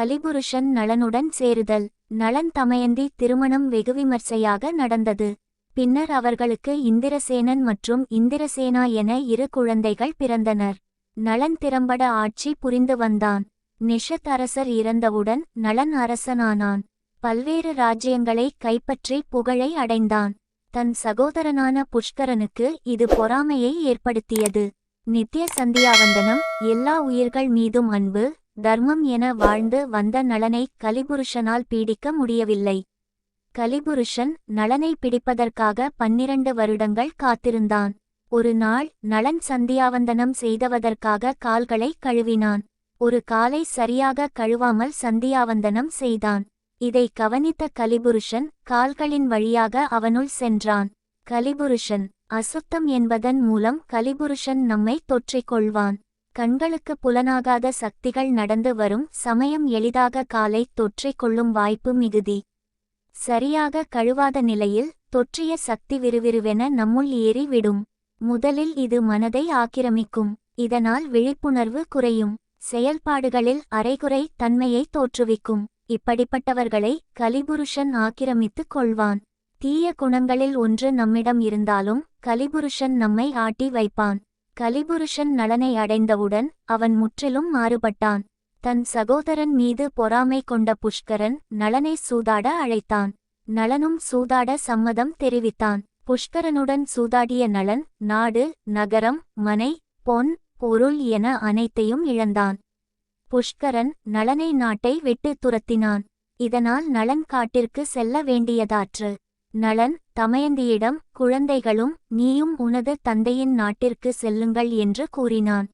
கலிபுருஷன் நலனுடன் சேருதல். நலன் தமயந்தி திருமணம் வெகுவிமர்சையாக நடந்தது. பின்னர் அவர்களுக்கு இந்திரசேனன் மற்றும் இந்திரசேனா என இரு குழந்தைகள் பிறந்தனர். நலன் திறம்பட ஆட்சி புரிந்து வந்தான். நிஷத் அரசர் இறந்தவுடன் நலன் அரசனானான். பல்வேறு ராஜ்யங்களை கைப்பற்றி புகழை அடைந்தான். தன் சகோதரனான புஷ்கரனுக்கு இது பொறாமையை ஏற்படுத்தியது. நித்திய சந்தியாவந்தனம் எல்லா உயிர்கள் மீதும் அன்பு தர்மம் என வாழ்ந்து வந்த நலனை கலிபுருஷனால் பீடிக்க முடியவில்லை. கலிபுருஷன் நலனை பிடிப்பதற்காக பன்னிரண்டு வருடங்கள் காத்திருந்தான். ஒரு நாள் நலன் சந்தியாவந்தனம் செய்தவதற்காக கால்களை கழுவினான். ஒரு காலை சரியாக கழுவாமல் சந்தியாவந்தனம் செய்தான். இதை கவனித்த கலிபுருஷன் கால்களின் வழியாக அவனுள் சென்றான். கலிபுருஷன் அசுத்தம் என்பதன் மூலம் கலிபுருஷன் நம்மை தொற்றிக்கொள்வான். கண்களுக்கு புலனாகாத சக்திகள் நடந்து வரும் சமயம் எளிதாக காலை தொற்றிக் கொள்ளும் வாய்ப்பு மிகுதி. சரியாக கழுவாத நிலையில் தொற்றிய சக்தி விறுவிறுவென நம்முள் ஏறி விடும். முதலில் இது மனதை ஆக்கிரமிக்கும். இதனால் விழிப்புணர்வு குறையும். செயல்பாடுகளில் அரைகுறை தன்மையை தோற்றுவிக்கும். இப்படிப்பட்டவர்களை கலிபுருஷன் ஆக்கிரமித்துக் கொள்வான். தீய குணங்களில் ஒன்று நம்மிடம் இருந்தாலும் கலிபுருஷன் நம்மை ஆட்டி வைப்பான். கலிபுருஷன் நலனை அடைந்தவுடன் அவன் முற்றிலும் மாறுபட்டான். தன் சகோதரன் மீது பொறாமை கொண்ட புஷ்கரன் நலனை சூதாட அழைத்தான். நலனும் சூதாட சம்மதம் தெரிவித்தான். புஷ்கரனுடன் சூதாடிய நலன் நாடு நகரம் மனை பொன் பொருள் என அனைத்தையும் இழந்தான். புஷ்கரன் நலனை நாட்டை விட்டு துரத்தினான். இதனால் நலன் காட்டிற்கு செல்ல வேண்டியதாற்று. நளன் தமயந்தியிடம் குழந்தைகளும் நீயும் உனது தந்தையின் நாட்டிற்கு செல்லுங்கள் என்று கூறினான்.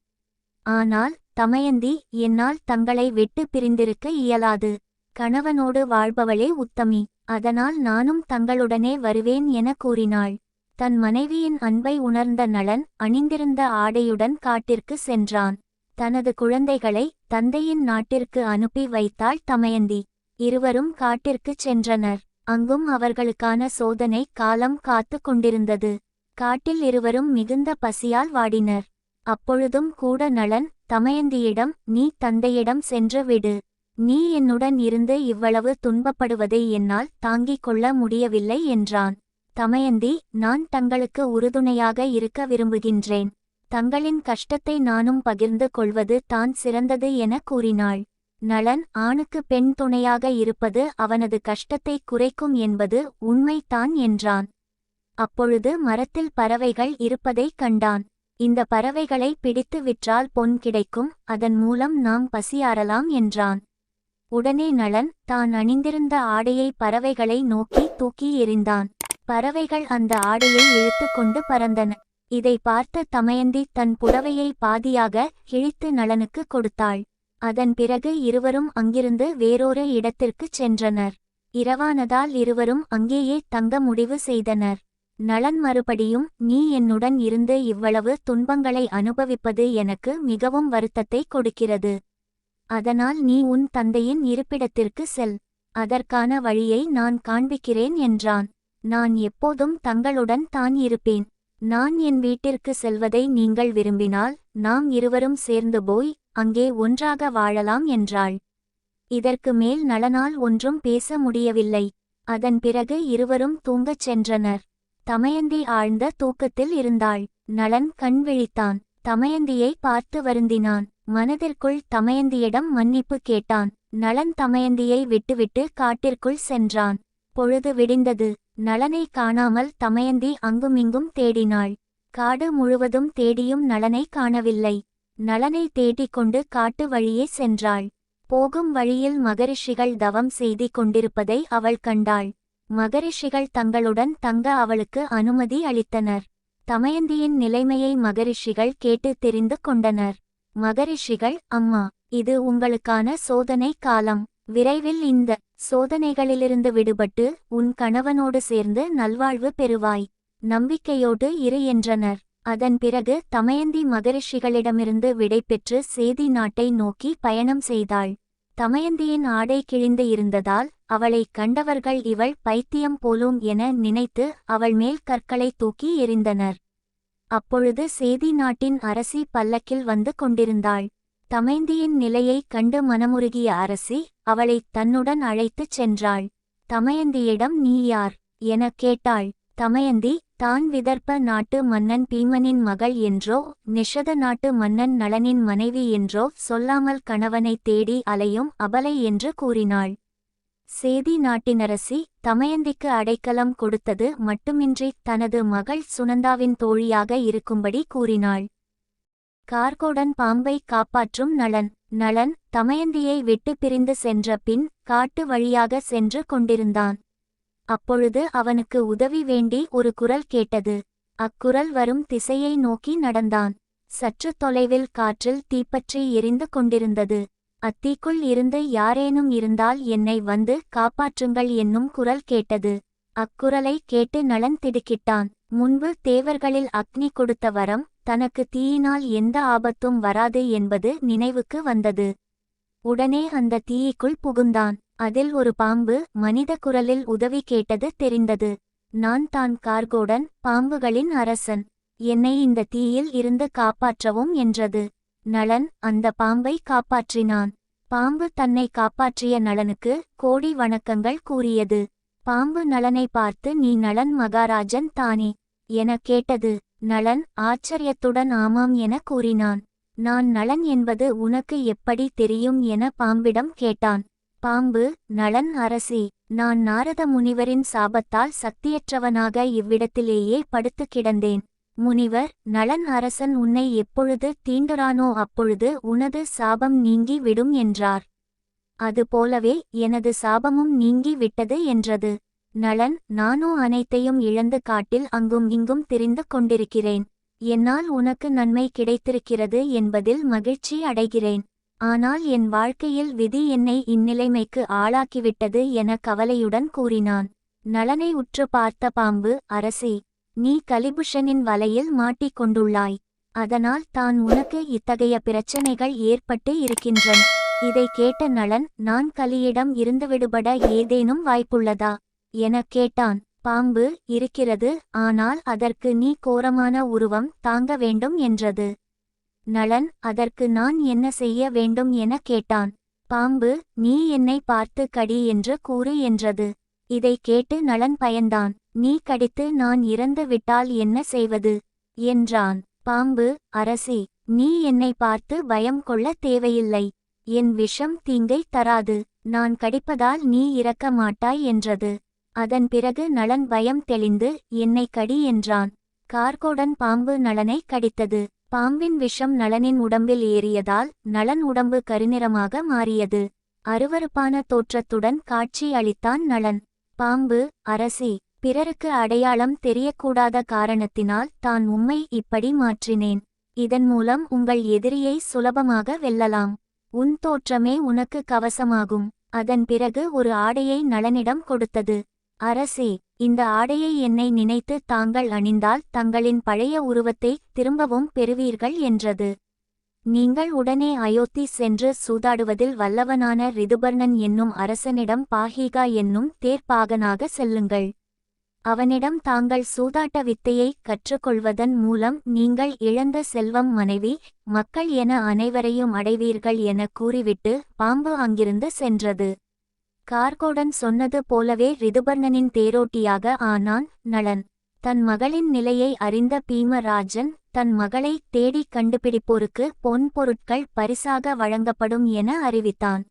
ஆனால் தமயந்தி என்னால் தங்களை விட்டு பிரிந்திருக்க இயலாது. கணவனோடு வாழ்பவளே உத்தமி. அதனால் நானும் தங்களுடனே வருவேன் என கூறினாள். தன் மனைவியின் அன்பை உணர்ந்த நளன் அணிந்திருந்த ஆடையுடன் காட்டிற்கு சென்றான். தனது குழந்தைகளை தந்தையின் நாட்டிற்கு அனுப்பி வைத்தாள் தமயந்தி. இருவரும் காட்டிற்குச் சென்றனர். அங்கும் அவர்களுக்கான சோதனை காலம் காத்து கொண்டிருந்தது. காட்டில் இருவரும் மிகுந்த பசியால் வாடினர். அப்பொழுதும் கூட நளன் தமயந்தியிடம் நீ தந்தையிடம் சென்று விடு. நீ என்னுடன் இருந்து இவ்வளவு துன்பப்படுவதை என்னால் தாங்கிக் கொள்ள முடியவில்லை என்றான். தமயந்தி நான் தங்களுக்கு உறுதுணையாக இருக்க விரும்புகின்றேன். தங்களின் கஷ்டத்தை நானும் பகிர்ந்து கொள்வது தான் சிறந்தது என கூறினாள். நலன் ஆணுக்கு பெண் துணையாக இருப்பது அவனது கஷ்டத்தை குறைக்கும் என்பது உண்மைதான் என்றான். அப்பொழுது மரத்தில் பறவைகள் இருப்பதைக் கண்டான். இந்த பறவைகளை பிடித்து விற்றால் பொன் கிடைக்கும் அதன் மூலம் நாம் பசியாறலாம் என்றான். உடனே நலன் தான் அணிந்திருந்த ஆடையை பறவைகளை நோக்கி தூக்கி எறிந்தான். பறவைகள் அந்த ஆடையை இழுத்துக்கொண்டு பறந்தன. இதை பார்த்த தமயந்தி தன் புடவையை பாதியாக கிழித்து நலனுக்கு கொடுத்தாள். அதன் பிறகு இருவரும் அங்கிருந்து வேறொரு இடத்திற்குச் சென்றனர். இரவானதால் இருவரும் அங்கேயே தங்க முடிவு செய்தனர். நளன் மறுபடியும் நீ என்னுடன் இருந்து இவ்வளவு துன்பங்களை அனுபவிப்பது எனக்கு மிகவும் வருத்தத்தை கொடுக்கிறது. அதனால் நீ உன் தந்தையின் இருப்பிடத்திற்கு செல். அதற்கான வழியை நான் காண்பிக்கிறேன் என்றான். நான் எப்போதும் தங்களுடன் தான் இருப்பேன். நான் என் வீட்டிற்கு செல்வதை நீங்கள் விரும்பினால் நாம் இருவரும் சேர்ந்து போய் அங்கே ஒன்றாக வாழலாம் என்றாள். இதற்கு மேல் நலனால் ஒன்றும் பேச முடியவில்லை. அதன் பிறகு இருவரும் தூங்கச் சென்றனர். தமயந்தி ஆழ்ந்த தூக்கத்தில் இருந்தாள். நலன் கண் விழித்தான். தமயந்தியை பார்த்து வருந்தினான். மனதிற்குள் தமயந்தியிடம் மன்னிப்பு கேட்டான். நலன் தமயந்தியை விட்டுவிட்டு காட்டிற்குள் சென்றான். பொழுது விடிந்தது. நலனை காணாமல் தமயந்தி அங்குமிங்கும் தேடினாள். காடு முழுவதும் தேடியும் நலனை காணவில்லை. நலனைத் தேடிக் கொண்டு காட்டு வழியே சென்றாள். போகும் வழியில் மகரிஷிகள் தவம் செய்து கொண்டிருப்பதை அவள் கண்டாள். மகரிஷிகள் தங்களுடன் தங்க அவளுக்கு அனுமதி அளித்தனர். தமயந்தியின் நிலைமையை மகரிஷிகள் கேட்டு தெரிந்து கொண்டனர். மகரிஷிகள் அம்மா இது உங்களுக்கான சோதனை காலம். விரைவில் இந்த சோதனைகளிலிருந்து விடுபட்டு உன் கணவனோடு சேர்ந்து நல்வாழ்வு பெறுவாய். நம்பிக்கையோடு இரு என்றனர். அதன் பிறகு தமயந்தி மகரிஷிகளிடமிருந்து விடைபெற்று சேதி நாட்டை நோக்கி பயணம் செய்தாள். தமயந்தியின் ஆடை கிழிந்து இருந்ததால் அவளை கண்டவர்கள் இவள் பைத்தியம் போலும் என நினைத்து அவள் மேல் கற்களை தூக்கி எறிந்தனர். அப்பொழுது சேதி நாட்டின் அரசி பல்லக்கில் வந்து கொண்டிருந்தாள். தமைந்தியின் நிலையைக் கண்டு மனமுருகிய அரசி அவளைத் தன்னுடன் அழைத்துச் சென்றாள். தமயந்தியிடம் நீ யார்? எனக் கேட்டாள். தமயந்தி தான் விதர்ப்ப நாட்டு மன்னன் பீமனின் மகள் என்றோ நிஷத நாட்டு மன்னன் நளனின் மனைவி என்றோ சொல்லாமல் கணவனைத் தேடி அலையும் அபலை என்று கூறினாள். சேதி நாட்டினரசி தமயந்திக்கு அடைக்கலம் கொடுத்தது மட்டுமின்றி தனது மகள் சுனந்தாவின் தோழியாக இருக்கும்படி கூறினாள். கார்கோடன் பாம்பை காப்பாற்றும் நளன் நளன் தமயந்தியை விட்டு பிரிந்து சென்ற பின் காட்டு வழியாக சென்று கொண்டிருந்தான். அப்பொழுது அவனுக்கு உதவி வேண்டி ஒரு குரல் கேட்டது. அக்குரல் வரும் திசையை நோக்கி நடந்தான். சற்று தொலைவில் காற்றில் தீப்பற்றி எரிந்து கொண்டிருந்தது. அத்தீக்குள் இருந்து யாரேனும் இருந்தால் என்னை வந்து காப்பாற்றுங்கள் என்னும் குரல் கேட்டது. அக்குரலை கேட்டு நலன் திடுக்கிட்டான். முன்பு தேவர்களில் அக்னி கொடுத்த வரம் தனக்கு தீயினால் எந்த ஆபத்தும் வராது என்பது நினைவுக்கு வந்தது. உடனே அந்த தீயிக்குள் புகுந்தான். அதில் ஒரு பாம்பு மனித குரலில் உதவி கேட்டது தெரிந்தது. நான் தான் கார்கோடன் பாம்புகளின் அரசன். என்னை இந்த தீயில் இருந்து காப்பாற்றவும் என்றது. நளன் அந்த பாம்பை காப்பாற்றினான். பாம்பு தன்னை காப்பாற்றிய நளனுக்கு கோடி வணக்கங்கள் கூறியது. பாம்பு நளனை பார்த்து நீ நளன் மகாராஜன் தானே எனக் கேட்டது. நளன் ஆச்சரியத்துடன் ஆமாம் என கூறினான். நான் நளன் என்பது உனக்கு எப்படி தெரியும் என பாம்பிடம் கேட்டான். பாம்பு நளன் அரசி நான் நாரத முனிவரின் சாபத்தால் சக்தியற்றவனாக இவ்விடத்திலேயே படுத்து கிடந்தேன். முனிவர் நளன் அரசன் உன்னை எப்பொழுது தீண்டுறானோ அப்பொழுது உனது சாபம் நீங்கி விடும் என்றார். அதுபோலவே எனது சாபமும் நீங்கி விட்டது என்றது. நளன் நானோ அனைத்தையும் இழந்து காட்டில் அங்கும் இங்கும் திரிந்து கொண்டிருக்கிறேன். என்னால் உனக்கு நன்மை கிடைத்திருக்கிறது என்பதில் மகிழ்ச்சி அடைகிறேன். ஆனால் என் வாழ்க்கையில் விதி என்னை இந்நிலைமைக்கு ஆளாக்கிவிட்டது என கவலையுடன் கூறினான். நலனை உற்று பார்த்த பாம்பு அரசே நீ கலிபுஷனின் வலையில் மாட்டிக் கொண்டுள்ளாய். அதனால் தான் உனக்கு இத்தகைய பிரச்சனைகள் ஏற்பட்டு இருக்கின்றன இதை கேட்ட நலன் நான் கலியிடம் இருந்து விடுபட ஏதேனும் வாய்ப்புள்ளதா எனக் கேட்டான். பாம்பு இருக்கிறது. ஆனால் அதற்கு நீ கோரமான உருவம் தாங்க வேண்டும் என்றது. நளன் அதற்கு நான் என்ன செய்ய வேண்டும் என கேட்டான். பாம்பு நீ என்னை பார்த்து கடி என்று கூறு என்றது. இதை கேட்டு நளன் பயந்தான். நீ கடித்து நான் இறந்து விட்டால் என்ன செய்வது? என்றான். பாம்பு அரசி நீ என்னை பார்த்து பயம் கொள்ள தேவையில்லை. என் விஷம் தீங்கை தராது. நான் கடிப்பதால் நீ இறக்க மாட்டாய் என்றது. அதன் பிறகு நளன் பயம் தெளிந்து என்னை கடி என்றான். கார்கோடன் பாம்பு நலனை கடித்தது. பாம்பின் விஷம் நளனின் உடம்பில் ஏறியதால் நளன் உடம்பு கருநிறமாக மாறியது. அருவருப்பான தோற்றத்துடன் காட்சி அளித்தான் நளன். பாம்பு அரசி பிறருக்கு அடையாளம் தெரியக்கூடாத காரணத்தினால் தான் உம்மை இப்படி மாற்றினேன். இதன் மூலம் உங்கள் எதிரியை சுலபமாக வெல்லலாம். உன் தோற்றமே உனக்கு கவசமாகும். அதன் பிறகு ஒரு ஆடையை நளனிடம் கொடுத்தது. அரசே இந்த ஆடையை என்னை நினைத்து தாங்கள் அணிந்தால் தங்களின் பழைய உருவத்தை திரும்பவும் பெறுவீர்கள் என்றது. நீங்கள் உடனே அயோத்தி சென்று சூதாடுவதில் வல்லவனான ரிதுபர்ணன் என்னும் அரசனிடம் பாஹிகா என்னும் தேர்ப்பாகனாக செல்லுங்கள். அவனிடம் தாங்கள் சூதாட்ட வித்தையை கற்றுக்கொள்வதன் மூலம் நீங்கள் இழந்த செல்வம் மனைவி மக்கள் என அனைவரையும் அடைவீர்கள் என கூறிவிட்டு பாம்பு அங்கிருந்து சென்றது. கார்கோடன் சொன்னது போலவே ரிதுபர்ணனின் தேரோட்டியாக ஆனான் நளன். தன் மகளின் நிலையை அறிந்த பீமராஜன் தன் மகளை தேடி கண்டுபிடிப்போருக்கு பொன் பொருட்கள் பரிசாக வழங்கப்படும் என அறிவித்தான்.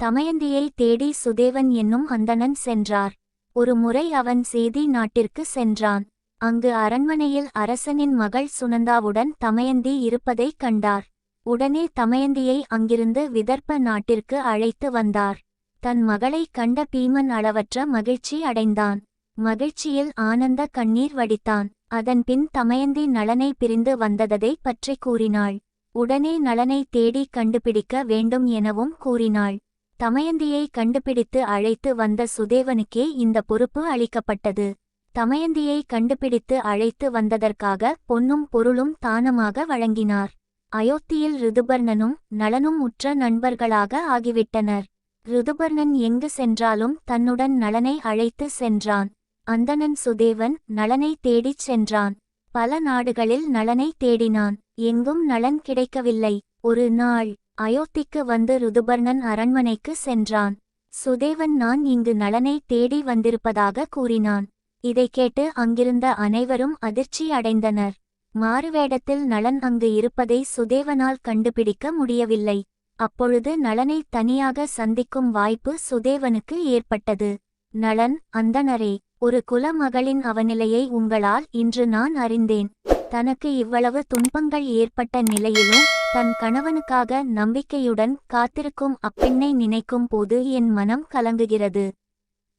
தமயந்தியை தேடி சுதேவன் என்னும் அந்தணன் சென்றார். ஒரு முறை அவன் சேதி நாட்டிற்கு சென்றான். அங்கு அரண்மனையில் அரசனின் மகள் சுனந்தாவுடன் தமயந்தி இருப்பதைக் கண்டார். உடனே தமயந்தியை அங்கிருந்து விதர்ப்ப நாட்டிற்கு அழைத்து வந்தார். தன் மகளை கண்ட பீமன் அளவற்ற மகிழ்ச்சி அடைந்தான். மகிழ்ச்சியில் ஆனந்த கண்ணீர் வடித்தான். அதன்பின் தமயந்தி நலனை பிரிந்து வந்ததை பற்றி கூறினாள். உடனே நலனை தேடி கண்டுபிடிக்க வேண்டும் எனவும் கூறினாள். தமயந்தியை கண்டுபிடித்து அழைத்து வந்த சுதேவனுக்கே இந்த பொறுப்பு அளிக்கப்பட்டது. தமயந்தியை கண்டுபிடித்து அழைத்து வந்ததற்காக பொன்னும் பொருளும் தானமாக வழங்கினார். அயோத்தியில் ரிதுபர்ணனும் நலனும் உற்ற நண்பர்களாக ஆகிவிட்டனர். ருதுபர்ணன் எங்கு சென்றாலும் தன்னுடன் நளனை அழைத்து சென்றான். அந்தணன் சுதேவன் நளனை தேடிச் சென்றான். பல நாடுகளில் நளனை தேடினான். எங்கும் நலன் கிடைக்கவில்லை. ஒரு நாள் அயோத்திக்கு வந்து ருதுபர்ணன் அரண்மனைக்கு சென்றான். சுதேவன் நான் இங்கு நலனை தேடி வந்திருப்பதாக கூறினான். இதைக் கேட்டு அங்கிருந்த அனைவரும் அதிர்ச்சி அடைந்தனர். மாறுவேடத்தில் நலன் அங்கு இருப்பதை சுதேவனால் கண்டுபிடிக்க முடியவில்லை. அப்பொழுது நளனை தனியாக சந்திக்கும் வாய்ப்பு சுதேவனுக்கு ஏற்பட்டது. நளன் அந்தணரே ஒரு குலமகளின் அவநிலையை உங்களால் இன்று நான் அறிந்தேன். தனக்கு இவ்வளவு துன்பங்கள் ஏற்பட்ட நிலையிலும் தன் கணவனுக்காக நம்பிக்கையுடன் காத்திருக்கும் அப்பெண்ணை நினைக்கும் போது என் மனம் கலங்குகிறது.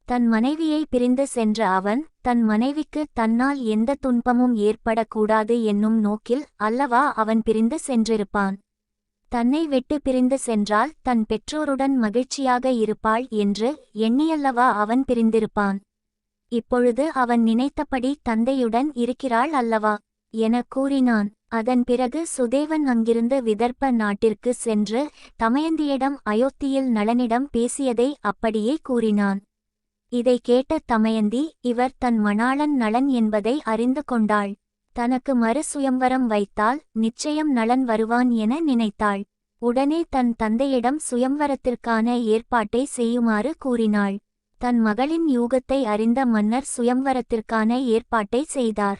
தன் மனைவியை பிரிந்து சென்ற அவன் தன் மனைவிக்கு தன்னால் எந்த துன்பமும் ஏற்படக்கூடாது என்னும் நோக்கில் அல்லவா அவன் பிரிந்து சென்றிருப்பான். தன்னை விட்டு பிரிந்து சென்றால் தன் பெற்றோருடன் மகிழ்ச்சியாக இருப்பாள் என்று எண்ணியல்லவா அவன் பிரிந்திருப்பான். இப்பொழுது அவன் நினைத்தபடி தந்தையுடன் இருக்கிறாள் அல்லவா? எனக் கூறினான். அதன் பிறகு சுதேவன் அங்கிருந்து விதர்ப்ப நாட்டிற்கு சென்று தமயந்தியிடம் அயோத்தியில் நலனிடம் பேசியதை அப்படியே கூறினான். இதை கேட்ட தமயந்தி இவர் தன் மணாளன் நலன் என்பதை அறிந்து கொண்டாள். தனக்கு மறு சுயம்வரம் வைத்தால் நிச்சயம் நலன் வருவான் என நினைத்தாள். உடனே தன் தந்தையிடம் சுயம்வரத்திற்கான ஏற்பாட்டை செய்யுமாறு கூறினாள். தன் மகளின் யூகத்தை அறிந்த மன்னர் சுயம்வரத்திற்கான ஏற்பாட்டை செய்தார்.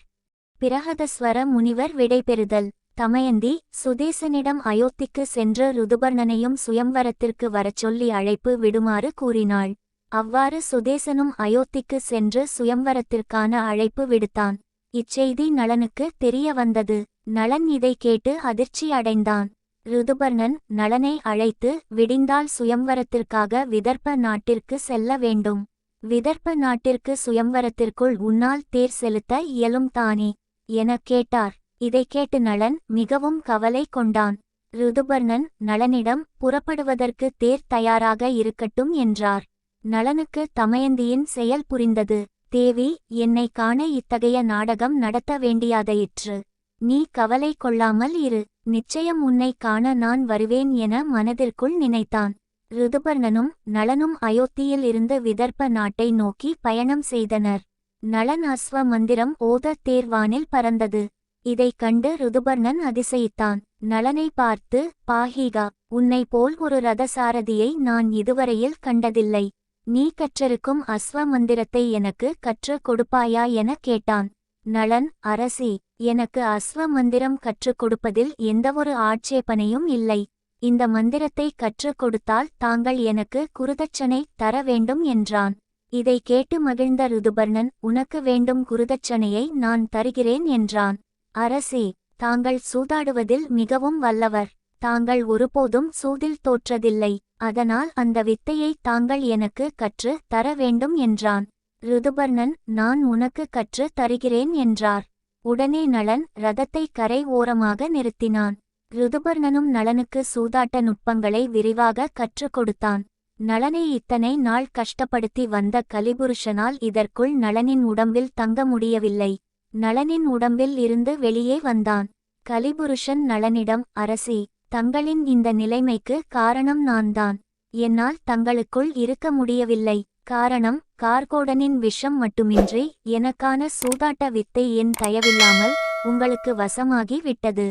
பிரகதஸ்வர முனிவர் விடைபெறுதல் தமயந்தி சுதேசனிடம் அயோத்திக்கு சென்று ருதுபர்ணனையும் சுயம்வரத்திற்கு வரச் சொல்லி அழைப்பு விடுமாறு கூறினாள். அவ்வாறு சுதேசனும் அயோத்திக்கு சென்று சுயம்வரத்திற்கான அழைப்பு விடுத்தான். இச்செய்தி நளனுக்கு தெரிய வந்தது. நளன் இதை கேட்டு அதிர்ச்சி அடைந்தான். ருதுபர்ணன் நளனை அழைத்து விடிந்தால் சுயம்வரத்திற்காக விதர்ப்ப நாட்டிற்கு செல்ல வேண்டும். விதர்ப்ப நாட்டிற்கு சுயம்வரத்திற்குள் உன்னால் தேர் செலுத்த இயலும் தானே எனக் கேட்டார். இதைக் கேட்டு நளன் மிகவும் கவலை கொண்டான். ருதுபர்ணன் நளனிடம் புறப்படுவதற்கு தேர் தயாராக இருக்கட்டும் என்றார். நளனுக்கு தமயந்தியின் செயல் புரிந்தது. தேவி என்னை காண இத்தகைய நாடகம் நடத்த வேண்டியாதயிற்று. நீ கவலை கொள்ளாமல் இரு. நிச்சயம் உன்னை காண நான் வருவேன் என மனதிற்குள் நினைத்தான். ருதுபர்ணனும் நளனும் அயோத்தியில் இருந்து விதர்ப்ப நாட்டை நோக்கி பயணம் செய்தனர். நளன் அஸ்வ மந்திரம் ஓத தேர்வானில் பறந்தது. இதைக் கண்டு ருதுபர்ணன் அதிசயித்தான். நளனை பார்த்து பாஹிகா உன்னை போல் ஒரு ரதசாரதியை நான் இதுவரையில் கண்டதில்லை. நீ கற்றிருக்கும் அஸ்வ மந்திரத்தை எனக்கு கற்றுக் கொடுப்பாயா எனக் கேட்டான். நளன் அரசி எனக்கு அஸ்வ மந்திரம் கற்றுக் கொடுப்பதில் எந்தவொரு ஆட்சேபனையும் இல்லை. இந்த மந்திரத்தை கற்றுக் கொடுத்தால் தாங்கள் எனக்கு குருதட்சணை தர வேண்டும் என்றான். இதை கேட்டு மகிழ்ந்த ருதுபர்ணன் உனக்கு வேண்டும் குருதட்சணையை நான் தருகிறேன் என்றான். அரசி தாங்கள் சூதாடுவதில் மிகவும் வல்லவர். தாங்கள் ஒருபோதும் சூதில் தோற்றதில்லை அதனால் அந்த வித்தையை தாங்கள் எனக்கு கற்று தர வேண்டும் என்றான். ருதுபர்ணன் நான் உனக்கு கற்று தருகிறேன் என்றார். உடனே நளன் ரதத்தை கரை ஓரமாக நிறுத்தினான். ருதுபர்ணனும் நளனுக்கு சூதாட்ட நுட்பங்களை விரிவாக கற்றுக் கொடுத்தான். நளனை இத்தனை நாள் கஷ்டப்படுத்தி வந்த கலிபுருஷனால் இதற்குள் நளனின் உடம்பில் தங்க முடியவில்லை. நளனின் உடம்பில் இருந்து வெளியே வந்தான். கலிபுருஷன் நளனிடம் அரசி தங்களின் இந்த நிலைமைக்கு காரணம் நான்தான். என்னால் தங்களுக்குள் இருக்க முடியவில்லை. காரணம் கார்கோடனின் விஷம் மட்டுமின்றி எனக்கான சூதாட்ட வித்தை என் தயவில்லாமல் உங்களுக்கு வசமாகி விட்டது.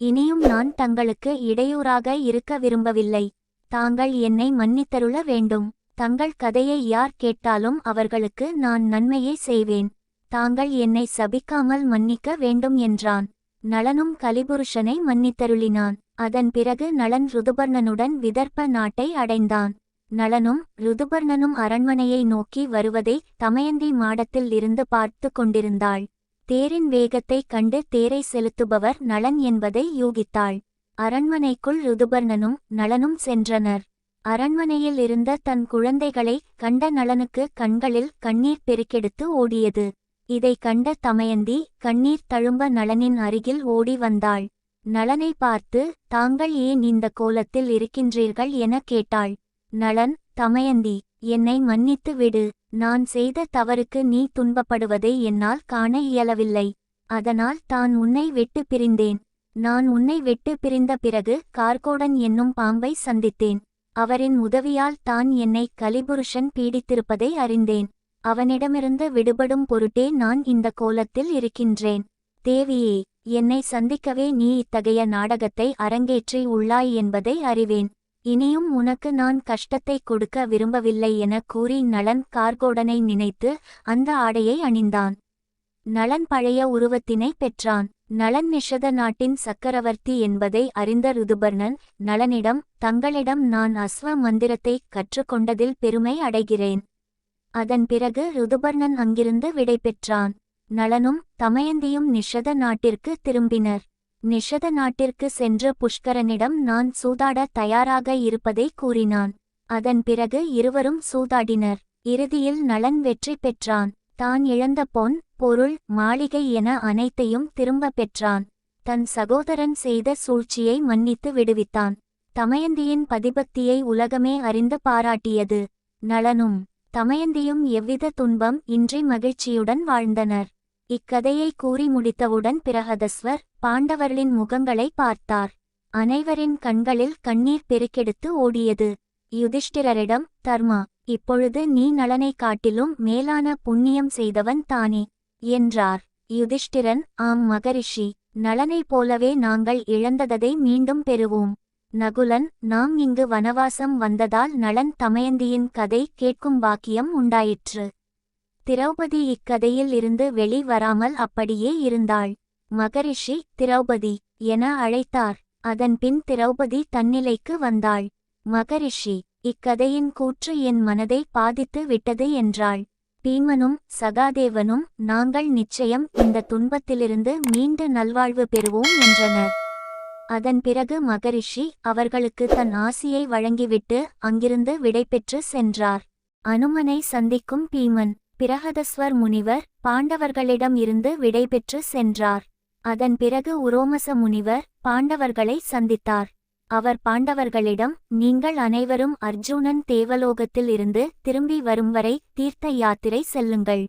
இனியும் நான் தங்களுக்கு இடையூறாக இருக்க விரும்பவில்லை. தாங்கள் என்னை மன்னித்தருள வேண்டும். தங்கள் கதையை யார் கேட்டாலும் அவர்களுக்கு நான் நன்மையை செய்வேன். தாங்கள் என்னை சபிக்காமல் மன்னிக்க வேண்டும் என்றான். நளனும் கலிபுருஷனை மன்னித்தருளினான். அதன் பிறகு நளன் ருதுபர்ணனுடன் விதர்ப்ப நாட்டை அடைந்தான். நளனும் ருதுபர்ணனும் அரண்மனையை நோக்கி வருவதை தமயந்தி மாடத்தில் இருந்து பார்த்து கொண்டிருந்தாள். தேரின் வேகத்தைக் கண்டு தேரை செலுத்துபவர் நளன் என்பதை யூகித்தாள். அரண்மனைக்குள் ருதுபர்ணனும் நளனும் சென்றனர். அரண்மனையில் இருந்த தன் குழந்தைகளை கண்ட நளனுக்கு கண்களில் கண்ணீர் பெருக்கெடுத்து ஓடியது. இதைக் கண்ட தமயந்தி கண்ணீர் தழும்ப நளனின் அருகில் ஓடி வந்தாள். நளனை பார்த்து தாங்கள் ஏன் இந்த கோலத்தில் இருக்கின்றீர்கள்? என கேட்டாள். நளன் தமயந்தி என்னை மன்னித்து விடு. நான் செய்த தவறுக்கு நீ துன்பப்படுவதை என்னால் காண இயலவில்லை. அதனால் தான் உன்னை விட்டு பிரிந்தேன். நான் உன்னை விட்டு பிரிந்த பிறகு கார்கோடன் என்னும் பாம்பை சந்தித்தேன். அவரின் உதவியால் தான் என்னை கலிபுருஷன் பீடித்திருப்பதை அறிந்தேன். அவனிடமிருந்து விடுபடும் பொருட்டே நான் இந்த கோலத்தில் இருக்கின்றேன். தேவியே என்னை சந்திக்கவே நீ இத்தகைய நாடகத்தை அரங்கேற்றி உள்ளாய் என்பதை அறிவேன். இனியும் உனக்கு நான் கஷ்டத்தை கொடுக்க விரும்பவில்லை என கூறி நளன் கார்கோடனை நினைத்து அந்த ஆடையை அணிந்தான். நளன் பழைய உருவத்தினை பெற்றான். நளன் நிஷத நாட்டின் சக்கரவர்த்தி என்பதை அறிந்த ருதுபர்ணன் நளனிடம் தங்களிடம் நான் அஸ்வ மந்திரத்தை கற்றுக்கொண்டதில் பெருமை அடைகிறேன். அதன் பிறகு ருதுபர்ணன் அங்கிருந்து விடை பெற்றான். நளனும் தமயந்தியும் நிஷத நாட்டிற்கு திரும்பினர். நிஷத நாட்டிற்கு சென்று புஷ்கரனிடம் நான் சூதாட தயாராக இருப்பதை கூறினான். அதன் பிறகு இருவரும் சூதாடினர். இறுதியில் நளன் வெற்றி பெற்றான். தான் இழந்த பொன் பொருள் மாளிகை என அனைத்தையும் திரும்ப பெற்றான். தன் சகோதரன் செய்த சூழ்ச்சியை மன்னித்து விடுவித்தான். தமயந்தியின் பதிபக்தியை உலகமே அறிந்து பாராட்டியது. நளனும் தமயந்தியும் எவ்வித துன்பம் இன்றி மகிழ்ச்சியுடன் வாழ்ந்தனர். இக்கதையை கூறி முடித்தவுடன் பிரகதஸ்வர் பாண்டவர்களின் முகங்களை பார்த்தார். அனைவரின் கண்களில் கண்ணீர் பெருக்கெடுத்து ஓடியது. யுதிஷ்டிரரிடம் தர்மா இப்பொழுது நீ நலனைக் காட்டிலும் மேலான புண்ணியம் செய்தவன் தானே என்றார். யுதிஷ்டிரன் ஆம் மகரிஷி நலனைப் போலவே நாங்கள் இழந்ததை மீண்டும் பெறுவோம். நகுலன் நாம் இங்கு வனவாசம் வந்ததால் நலன் தமயந்தியின் கதை கேட்கும் பாக்கியம் உண்டாயிற்று. திரௌபதி இக்கதையில் இருந்து வெளி வராமல் அப்படியே இருந்தாள். மகரிஷி திரௌபதி என அழைத்தார். அதன்பின் திரௌபதி தன்னிலைக்கு வந்தாள். மகரிஷி இக்கதையின் கூற்று என் மனதை பாதித்து விட்டது என்றாள். பீமனும் சகாதேவனும் நாங்கள் நிச்சயம் இந்த துன்பத்திலிருந்து மீண்டு நல்வாழ்வு பெறுவோம் என்றனர். அதன் பிறகு மகரிஷி அவர்களுக்கு தன் ஆசியை வழங்கிவிட்டு அங்கிருந்து விடைபெற்று சென்றார். அனுமனை சந்திக்கும் பீமன் பிரகதஸ்வர் முனிவர் பாண்டவர்களிடம் இருந்து விடைபெற்று சென்றார். அதன் பிறகு உரோமச முனிவர் பாண்டவர்களை சந்தித்தார். அவர் பாண்டவர்களிடம் நீங்கள் அனைவரும் அர்ஜுனன் தேவலோகத்தில் இருந்து திரும்பி வரும் வரை தீர்த்த யாத்திரை செல்லுங்கள்.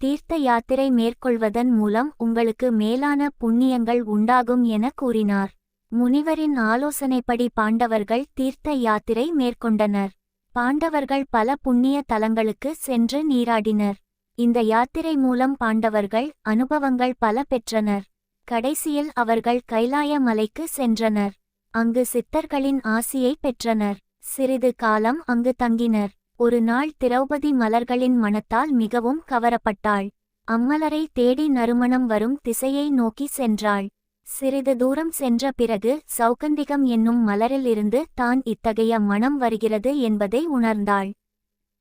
தீர்த்த யாத்திரை மேற்கொள்வதன் மூலம் உங்களுக்கு மேலான புண்ணியங்கள் உண்டாகும் என கூறினார். முனிவரின் ஆலோசனைப்படி பாண்டவர்கள் தீர்த்த யாத்திரை மேற்கொண்டனர். பாண்டவர்கள் பல புண்ணிய தலங்களுக்கு சென்று நீராடினர். இந்த யாத்திரை மூலம் பாண்டவர்கள் அனுபவங்கள் பல பெற்றனர். கடைசியில் அவர்கள் கைலாய மலைக்கு சென்றனர். அங்கு சித்தர்களின் ஆசியை பெற்றனர். சிறிது காலம் அங்கு தங்கினர். ஒரு நாள் திரௌபதி மலர்களின் மனத்தால் மிகவும் கவரப்பட்டாள். அம்மலரை தேடி நறுமணம் வரும் திசையை நோக்கி சென்றாள். சிறிது தூரம் சென்ற பிறகு சௌகந்திகம் என்னும் மலரிலிருந்து தான் இத்தகைய மனம் வருகிறது என்பதை உணர்ந்தாள்.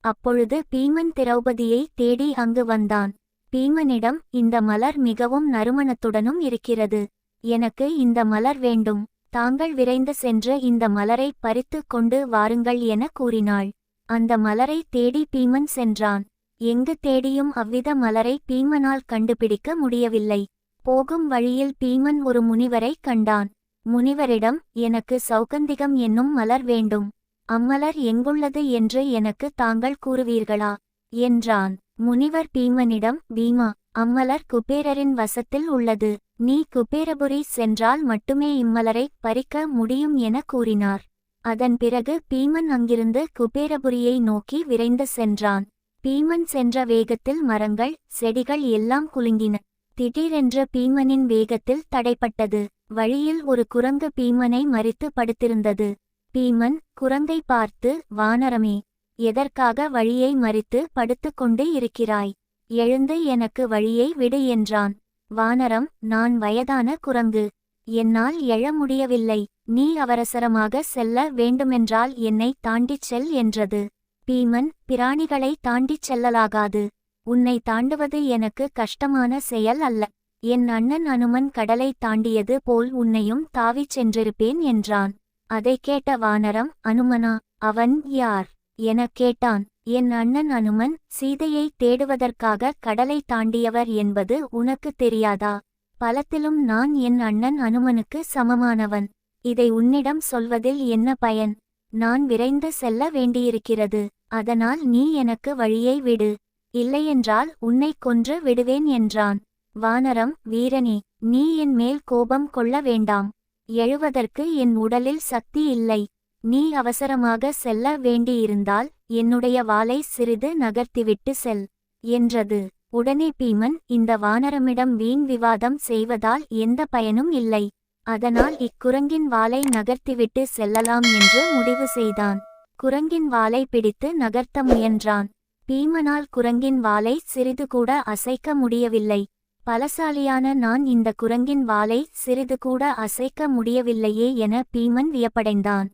அப்பொழுது பீமன் திரௌபதியை தேடி அங்கு வந்தான். பீமனிடம் இந்த மலர் மிகவும் நறுமணத்துடனும் இருக்கிறது. எனக்கு இந்த மலர் வேண்டும். தாங்கள் விரைந்து சென்று இந்த மலரை பறித்து கொண்டு வாருங்கள் என கூறினாள். அந்த மலரை தேடி பீமன் சென்றான். எங்கு தேடியும் அவ்வித மலரை பீமனால் கண்டுபிடிக்க முடியவில்லை. போகும் வழியில் பீமன் ஒரு முனிவரை கண்டான். முனிவரிடம் எனக்கு சௌகந்திகம் என்னும் மலர் வேண்டும். அம்மலர் எங்குள்ளது என்று எனக்கு தாங்கள் கூறுவீர்களா? என்றான். முனிவர் பீமனிடம் பீமா அம்மலர் குபேரரின் வசத்தில் உள்ளது. நீ குபேரபுரி சென்றால் மட்டுமே இம்மலரை பறிக்க முடியும் என கூறினார். அதன் பிறகு பீமன் அங்கிருந்து குபேரபுரியை நோக்கி விரைந்து சென்றான். பீமன் சென்ற வேகத்தில் மரங்கள் செடிகள் எல்லாம் குலுங்கின. திடீரென்ற பீமனின் வேகத்தில் தடைப்பட்டது. வழியில் ஒரு குரங்கு பீமனை மறித்து படுத்திருந்தது. பீமன் குரங்கை பார்த்து வானரமே எதற்காக வழியை மறித்து படுத்துக்கொண்டு இருக்கிறாய்? எழுந்து எனக்கு வழியை விடு என்றான். வானரம் நான் வயதான குரங்கு. என்னால் எழ முடியவில்லை. நீ அவரசரமாக செல்ல வேண்டுமென்றால் என்னை தாண்டிச் செல் என்றது. பீமன் பிராணிகளை தாண்டிச் செல்லலாகாது. உன்னை தாண்டுவது எனக்கு கஷ்டமான செயல் அல்ல. என் அண்ணன் அனுமன் கடலை தாண்டியது போல் உன்னையும் தாவிச் சென்றிருப்பேன் என்றான். அதை கேட்ட வானரம் அனுமனா அவன் யார்? எனக் கேட்டான். என் அண்ணன் அனுமன் சீதையை தேடுவதற்காக கடலை தாண்டியவர் என்பது உனக்கு தெரியாதா? பலத்திலும் நான் என் அண்ணன் அனுமனுக்கு சமமானவன். இதை உன்னிடம் சொல்வதில் என்ன பயன்? நான் விரைந்து செல்ல வேண்டியிருக்கிறது. அதனால் நீ எனக்கு வழியை விடு. இல்லையென்றால் உன்னைக் கொன்று விடுவேன் என்றான். வானரம் வீரனே நீ என் மேல் கோபம் கொள்ள வேண்டாம். எழுவதற்கு என் உடலில் சக்தி இல்லை. நீ அவசரமாக செல்ல வேண்டியிருந்தால் என்னுடைய வாளை சிறிது நகர்த்திவிட்டு செல் என்றது. உடனே பீமன் இந்த வானரமிடம் வீண் விவாதம் செய்வதால் எந்த பயனும் இல்லை. அதனால் இக்குரங்கின் வாலை நகர்த்திவிட்டு செல்லலாம் என்று முடிவு செய்தான். குரங்கின் வாளை பிடித்து நகர்த்த முயன்றான். பீமனால் குரங்கின் வாலை சிறிது கூட அசைக்க முடியவில்லை. பலசாலியான நான் இந்த குரங்கின் வாலை சிறிது கூட அசைக்க முடியவில்லையே என பீமன் வியப்படைந்தான்.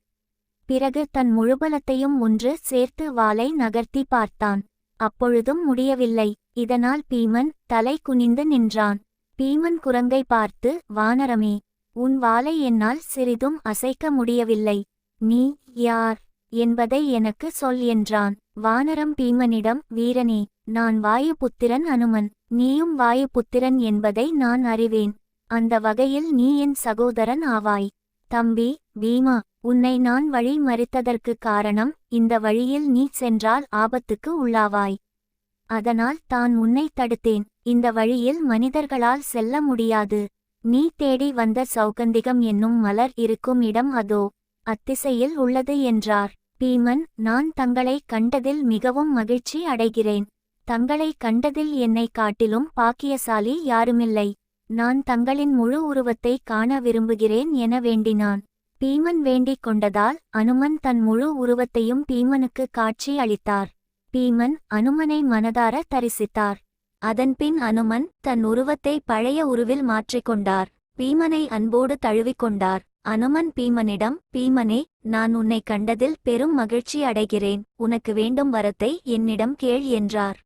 பிறகு தன் முழுபலத்தையும் ஒன்று சேர்த்து வாலை நகர்த்தி பார்த்தான். அப்பொழுதும் முடியவில்லை. இதனால் பீமன் தலை குனிந்து நின்றான். பீமன் குரங்கை பார்த்து வானரமே உன் வாலை என்னால் சிறிதும் அசைக்க முடியவில்லை. நீ யார்? என்பதை எனக்கு சொல் என்றான். வானரம் பீமனிடம் வீரனே நான் வாயுபுத்திரன் அனுமன். நீயும் வாயுபுத்திரன் என்பதை நான் அறிவேன். அந்த வகையில் நீ என் சகோதரன் ஆவாய். தம்பி பீமா உன்னை நான் வழி மறித்ததற்கு காரணம் இந்த வழியில் நீ சென்றால் ஆபத்துக்கு உள்ளாவாய். அதனால் தான் உன்னை தடுத்தேன். இந்த வழியில் மனிதர்களால் செல்ல முடியாது. நீ தேடி வந்த சௌகந்திகம் என்னும் மலர் இருக்கும் இடம் அதோ. அத்திசையில் உள்ளது என்றார். பீமன் நான் தங்களை கண்டதில் மிகவும் மகிழ்ச்சி அடைகிறேன். தங்களை கண்டதில் என்னை காட்டிலும் பாக்கியசாலி யாருமில்லை. நான் தங்களின் முழு உருவத்தை காண விரும்புகிறேன் என வேண்டினான். பீமன் வேண்டிக் கொண்டதால் அனுமன் தன் முழு உருவத்தையும் பீமனுக்கு காட்சி அளித்தார். பீமன் அனுமனை மனதார தரிசித்தார். அதன்பின் அனுமன் தன் உருவத்தை பழைய உருவில் மாற்றிக்கொண்டார் பீமனை அன்போடு தழுவிக்கொண்டார் அனுமன் பீமனிடம் பீமனே நான் உன்னை கண்டதில் பெரும் மகிழ்ச்சி அடைகிறேன். உனக்கு வேண்டும் வரத்தை என்னிடம் கேள் என்றார்.